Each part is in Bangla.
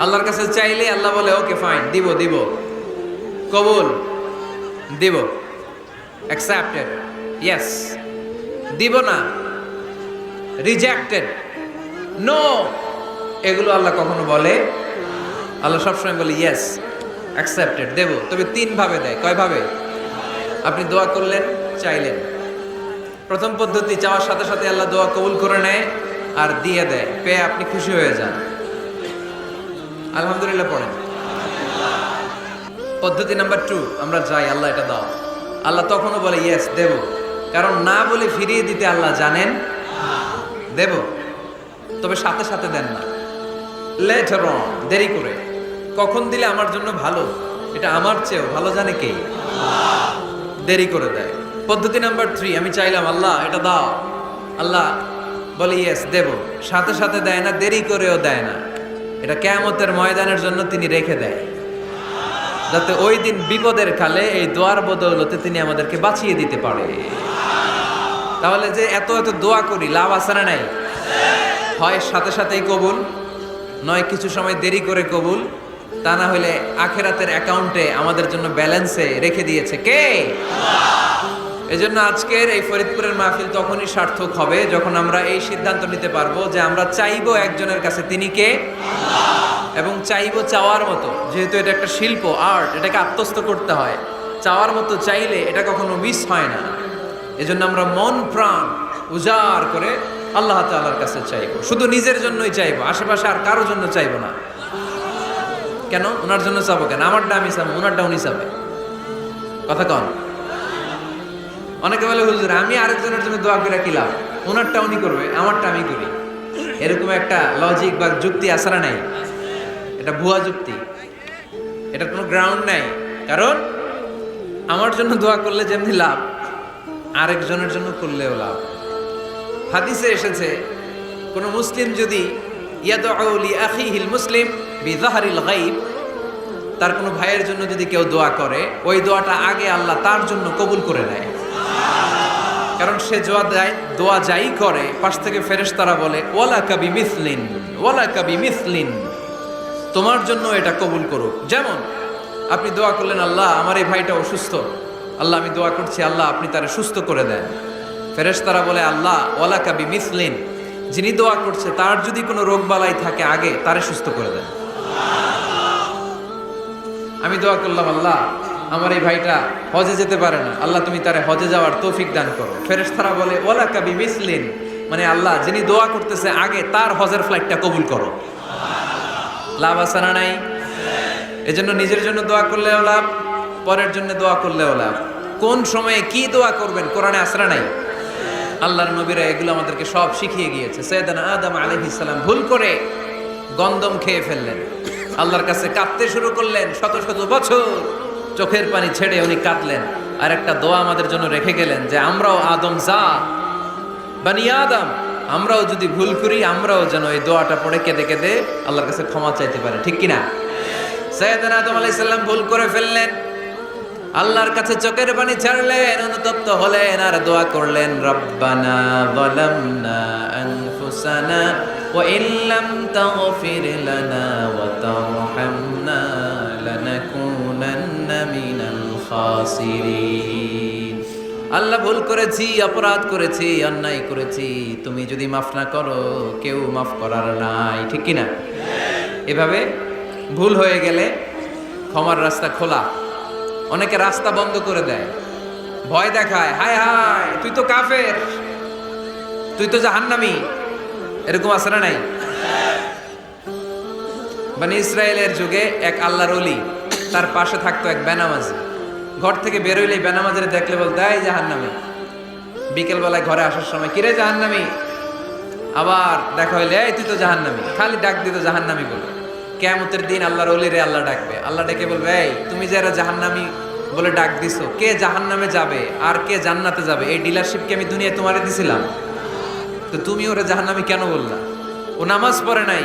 আল্লাহর কাছে চাইলে আল্লাহ বলে ওকে ফাইন দিব দিব। কবুল, দিব। অ্যাকসেপ্টেড ইয়েস দিব না। রিজেক্টেড নো এগুলো আল্লাহ কখনো বলে আল্লাহ সবসময় বলে ইয়েস অ্যাকসেপ্টেড দেব। তবে তিন ভাবে দেয়। কয় ভাবে? আপনি দোয়া করলেন, চাইলেন। প্রথম পদ্ধতি, চাওয়ার সাথে সাথে আল্লাহ দোয়া কবুল করে নেয় আর দিয়ে দেয়। পেয়ে আপনি খুশি হয়ে যান। আলহামদুলিল্লাহ পড়েন পদ্ধতি নাম্বার টু আমরা যাই, আল্লাহ এটা দাও। আল্লাহ তখনও বলে ইয়েস দেব। কারণ না বলে ফিরিয়ে দিতে আল্লাহ জানেন। দেব। তবে সাথে সাথে দেন না। লেটার অন দেরি করে। কখন দিলে আমার জন্য ভালো? এটা আমার চেয়েও ভালো জানে কে? দেরি করে দেয়। পদ্ধতি নাম্বার থ্রি আমি চাইলাম, আল্লাহ, এটা দাও। আল্লাহ বলে ইয়েস দেব। সাথে সাথে দেয় না, দেরি করেও দেয় না। এটা কেয়ামতের ময়দানের জন্য তিনি রেখে দেয়। যাতে ওই দিন বিপদের কালে এই দোয়ার বদৌলতে তিনি আমাদেরকে বাঁচিয়ে দিতে পারে। তাহলে যে এত এত দোয়া করি, লাভ আছে না নাই? হয় সাথে সাথেই কবুল, নয় কিছু সময় দেরি করে কবুল, তা না হলে আখেরাতের অ্যাকাউন্টে আমাদের জন্য ব্যালেন্সে রেখে দিয়েছে কে? এজন্য আজকের এই ফরিদপুরের মাহফিল তখনই সার্থক হবে যখন আমরা এই সিদ্ধান্ত নিতে পারব যে আমরা চাইব একজনের কাছে তিনি কে? এবং চাইব চাওয়ার মতো, যেহেতু এটা একটা শিল্প, আর্ট, এটাকে আত্মস্থ করতে হয়। চাওয়ার মতো চাইলে এটা কখনো মিস হয় না। এজন্য আমরা মন, প্রাণ উজাড় করে আল্লাহ তাআলার কাছে চাইব। শুধু নিজের জন্যই চাইব, আশেপাশে আর কারোর জন্য চাইব না। কেন? ওনার জন্য চাবো কেন? আমারটা আমি চাবো ওনারটা উনি চাবে। কথা কন। অনেকে বলে, হুজুর, আমি আরেকজনের জন্য দোয়া করে কি লাভ? ওনারটা উনি করবে, আমারটা আমি করি। এরকম একটা লজিক বা যুক্তি আসারা নাই। এটা ভুয়া যুক্তি। এটা কোনো গ্রাউন্ড নাই। কারণ আমার জন্য দোয়া করলে যেমনি লাভ, আরেকজনের জন্য করলেও লাভ। হাদিসে এসেছে, কোন মুসলিম যদি, ইয়াদউ লি আখিহিল মুসলিম বিজাহারিল গাইব তার কোনো ভাইয়ের জন্য যদি কেউ দোয়া করে, ওই দোয়াটা আগে আল্লাহ তার জন্য কবুল করে নেয়। কারণ সে জোয়া দেয়, দোয়া যাই করে, পাশ থেকে ফেরেস তারা বলে, ওয়ালা কাবি মিসলিন, ওয়ালা কাবি মিসলিন। তোমার জন্য এটা কবুল করুক। যেমন, আপনি দোয়া করলেন, আল্লাহ, আমার এই ভাইটা অসুস্থ। আল্লাহ, আমি দোয়া করছি, আল্লাহ, আপনি তারে সুস্থ করে দেন। ফেরেশতারা বলে, আল্লাহ, ওয়ালা কাবি মিসলিন, যিনি দোয়া করছে, তার যদি কোনো রোগ বালাই থাকে আগে, তারে সুস্থ করে দেন। আমি দোয়া করলাম, আল্লাহ আমার এই ভাইটা হজে যেতে পারে না। আল্লাহ তুমি তারে হজে যাওয়ার তৌফিক দান করো। ফেরেশতারা বলে ওলা কাবি মিসলিন মানে আল্লাহ, যিনি দোয়া করতেছে আগে, তার হজের ফ্লাইটটা কবুল করো। লাভ আছে না নাই? এজন্য নিজের জন্য দোয়া করলেও লাভ, পরের জন্য দোয়া করলেও লাভ। কোন সময়ে কি দোয়া করবেন? কোরআনে আসরা নাই? আল্লাহর নবীরা এগুলো আমাদেরকে সব শিখিয়ে গিয়েছে। সৈয়দানা আদম আলাইহিস সালাম ভুল করে গন্দম খেয়ে ফেললেন। আল্লাহর কাছে কাঁদতে শুরু করলেন শত শত বছর। চোখের পানি ছেড়ে উনি কাঁদলেন। আর একটা দোয়া আমাদের জন্য রেখে গেলেন যে, আমরাও আদম যা বানি আদম, আমরাও যদি ভুল করি, আমরাও যেন এই দোয়াটা পড়ে কেঁদে কেঁদে আল্লাহর কাছে ক্ষমা চাইতে পারে। ঠিক কিনা? সৈয়দানা আদম আলাইহিস সালাম ভুল করে ফেললেন। আল্লাহর কাছে চোখের পানি ছাড়লেন, অনুতপ্ত হলেন আর দোয়া করলেন, রব্বানা যালামনা আনফুসানা ওয়া তাগফির লানা ওয়া তারহামনা। আল্লাহ ভুল করেছি, অপরাধ করেছি, অন্যায় করেছি, তুমি যদি মাফ না করো, কেউ মাফ করার নাই। ঠিক কি না এভাবে ভুল হয়ে গেলে ক্ষমার রাস্তা খোলা। অনেকে রাস্তা বন্ধ করে দেয়। ভয় দেখায়, হায় হায়, তুই তো কাফের, তুই তো জাহান্নামি। এরকম আছে না নাই? মানে ইসরায়েলের যুগে এক আল্লাহর অলি তার পাশে থাকতো এক বেনামাজি। ঘর থেকে বেরোইলে বেনামাজিরে দেখলে বলতে, এই জাহান্নামি, বিকেলবেলায় ঘরে আসার সময়, কিরে জাহান্নামি? আবার দেখা হইলে, এই তুই তো জাহান্নামি, খালি ডাক দিত জাহান্নামি বলে। কেমতের দিন আল্লাহর অলিরে আল্লাহ ডাকবে। আল্লাহ ডেকে বলবে, এই, তুমি যারা জাহান্নামি বলে ডাক দিছো, কে জাহান্নামে যাবে আর কে জান্নাতে যাবে? এই ডিলারশিপকে আমি দুনিয়ায় তোমারে দিছিলাম? তো তুমি ওরা জাহান্নামি কেন বললা? ও নামাজ পড়ে নাই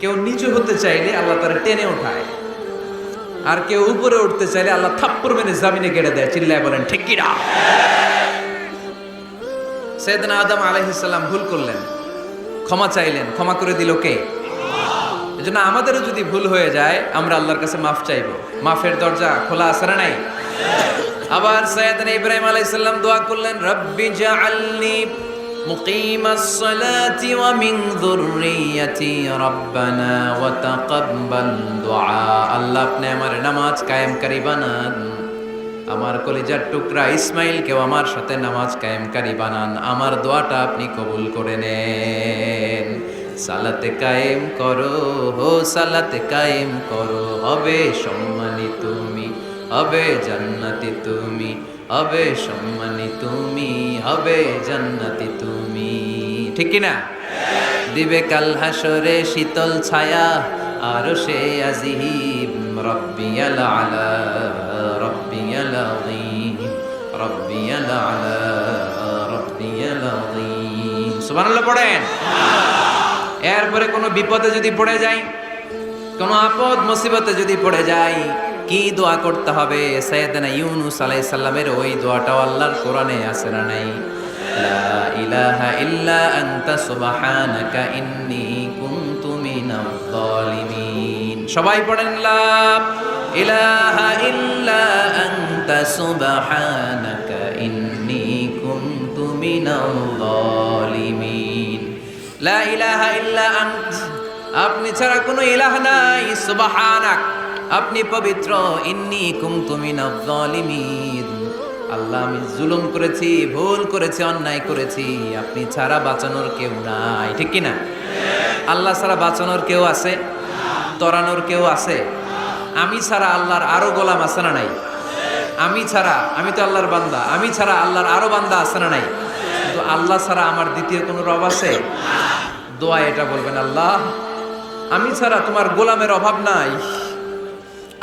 কেউ নিচু হতে চাইলে আল্লাহ তারা টেনে ওঠায়। আর কেউ উপরে উঠতে চাইলে আল্লাহ থাপ্পর মেরে জামিনে গেড়ে দেয়, চিল্লায় বলেন, ঠিক কিনা আদম আলাইহিসাল্লাম ভুল করলেন। ক্ষমা চাইলেন। ক্ষমা করে দিল কে? এজন্য আমাদেরও যদি ভুল হয়ে যায়, আমরা আল্লাহর কাছে মাফ চাইব। মাফের দরজা খোলা না নাই? আবার সৈয়দনা ইব্রাহিম আলাইহিসসালাম দোয়া করলেন, রব্বি জাআলনি মুকিম الصلاة ومن ذريتي ربنا وتقبل دعاء আল্লাহ আপনি আমার নামাজ কায়েমকারী বানান আমার কলিজার টুকরা ইসমাইলকেও আমার সাথে নামাজ কায়েমকারী বানান আমার দোয়াটা আপনি কবুল করে নেন সালাতে কায়েম করো হো সালাতে কায়েম করো হবে সম্মানী তুমি হবে জান্নাতি তুমি, হবে সম্মানী তুমি, হবে জান্নাতি তুমি। ঠিক না দিবে কাল হাসরে শীতল ছায়া, আর সে আজিব, রব্বিয়াল আলা, রব্বিয়াল আযীম, রব্বিয়াল আলা, রব্বিয়াল আযীম। সুবহানাল্লাহ পড়েন? এরপরে কোনো বিপদে যদি পড়ে যাই, কোনো আপদ, মুসিবতে যদি পড়ে যাই কি দোয়া করতে হবে? সৈয়দনা ইউনুস আলাইহিস সালামের ওই দোয়াটাও আল্লাহর কোরআনে আছে না নাই? লা ইলাহা ইল্লা আনতা সুবহানাকা ইন্নী কুনতু মিনাল যালিমিন। সবাই পড়েন, লা ইলাহা ইল্লা আনতা সুবহানাকা ইন্নী কুনতু মিনাল যালিমিন। লা ইলাহা ইল্লা আন্ত, আপনি ছাড়া কোনো ইলাহ নাই, সুবহানাক। আপনি পবিত্র, ইন্নি কুনতু মিনাজ আল্লাহ, আমি জুলুম করেছি, ভুল করেছি, অন্যায় করেছি, আপনি ছাড়া বাঁচানোর কেউ নাই, ঠিক কি না আল্লাহ ছাড়া বাঁচানোর কেউ আছে? তরানোর কেউ আছে? আমি ছাড়া আল্লাহর আরও গোলাম আছে না নাই? আমি ছাড়া, আমি তো আল্লাহর বান্দা, আমি ছাড়া আল্লাহর আরও বান্দা আছে না নাই? কিন্তু আল্লাহ ছাড়া আমার দ্বিতীয় কোনো রব আছে? দোয়া এটা বলবেন, আল্লাহ, আমি ছাড়া তোমার গোলামের অভাব নাই।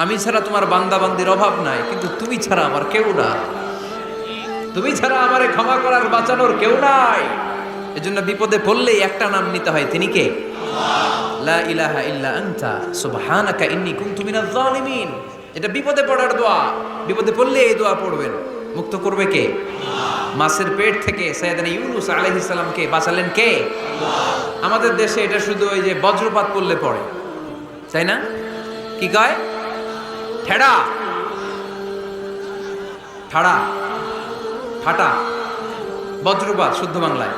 আমি ছাড়া তোমার বান্দাবান্দির অভাব নাই, কিন্তু তুমি ছাড়া আমার কেউ না তুমি ছাড়া আমারে ক্ষমা করার, বাঁচানোর কেউ নাই। এজন্য বিপদে পড়লেই একটা নাম নিতে হয়। তিনি কে? লা ইলাহা ইল্লা আনতা, সুবহানাকা ইন্নী কুনতু মিনাজ জালিমিন এটা বিপদে পড়ার দোয়া। বিপদে পড়লে এই দোয়া পড়বেন। মুক্ত করবে কে? মাছের পেট থেকে সৈয়দনা ইউনুস আলাইহিস সালামকে বাঁচালেন কে? আমাদের দেশে এটা শুধু ওই যে বজ্রপাত পড়লে পড়ে। তাই না? কি কয়? ঠেড়া। ঠাড়া। ঠাটা। বজ্রপাত, শুদ্ধ বাংলায়।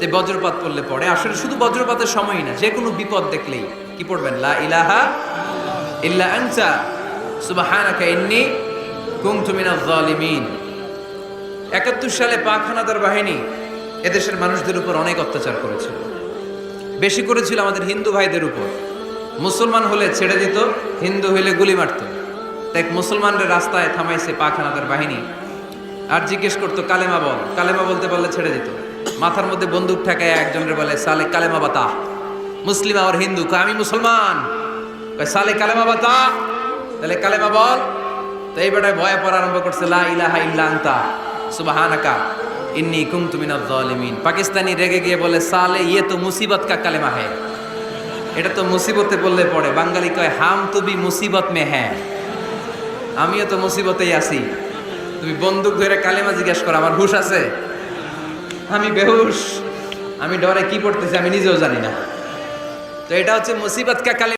যে বজ্রপাত পড়লে পড়ে। আসলে শুধু বজ্রপাতের সময়ই না যে কোনো বিপদ দেখলেই। কি পড়বেন? লা ইলাহা ইল্লা আনতা, সুবহানাকা ইন্নী কুনতু মিনাজ জালিমিন একাত্তর সালে পাক হানাদার বাহিনী এদেশের মানুষদের উপর অনেক অত্যাচার করেছিল। বেশি করেছিল আমাদের হিন্দু ভাইদের উপর। মুসলমান হলে ছেড়ে দিত, হিন্দু হইলে গুলি মারত। দেখ মুসলমানদের রাস্তায় থামাইছে পাক হানাদার বাহিনী। আর জিজ্ঞেস করতো, কালেমা বল? কালেমা বলতে বললে ছেড়ে দিত। মাথার মধ্যে বন্দুক ঠেকায় একজনের বলে, সালে কালেমা বাতা। মুসলিম আর হিন্দু আমি মুসলমান? সালে কালেমা বাতা? তাহলে, কালেমা বল? তো এই বেটায় ভয়ে পড়া আরম্ভ করছে, লা ইলাহা ইল্লা সুবহানাকা, ইন্নী কুনতু মিনাজ জালিমিন পাকিস্তানি রেগে গিয়ে বলে, সালে ইয়ে তো মুসিবত কা কালেমা হ্যায়? এটা তো মুসিবতে বললে পড়ে। বাঙালি কয়, হাম তুমি মুসিবত মে হ্যাঁ। আমিও তো মুসিবতেই আছি। তুমি বন্দুক ধরে কালেমা জিজ্ঞেস করো, আমার হুশ আছে? আমি বেহুশ। আমি ডরে কি পড়তেছি আমি নিজেও জানি না। তো এটা হচ্ছে মুসিবত কে কালে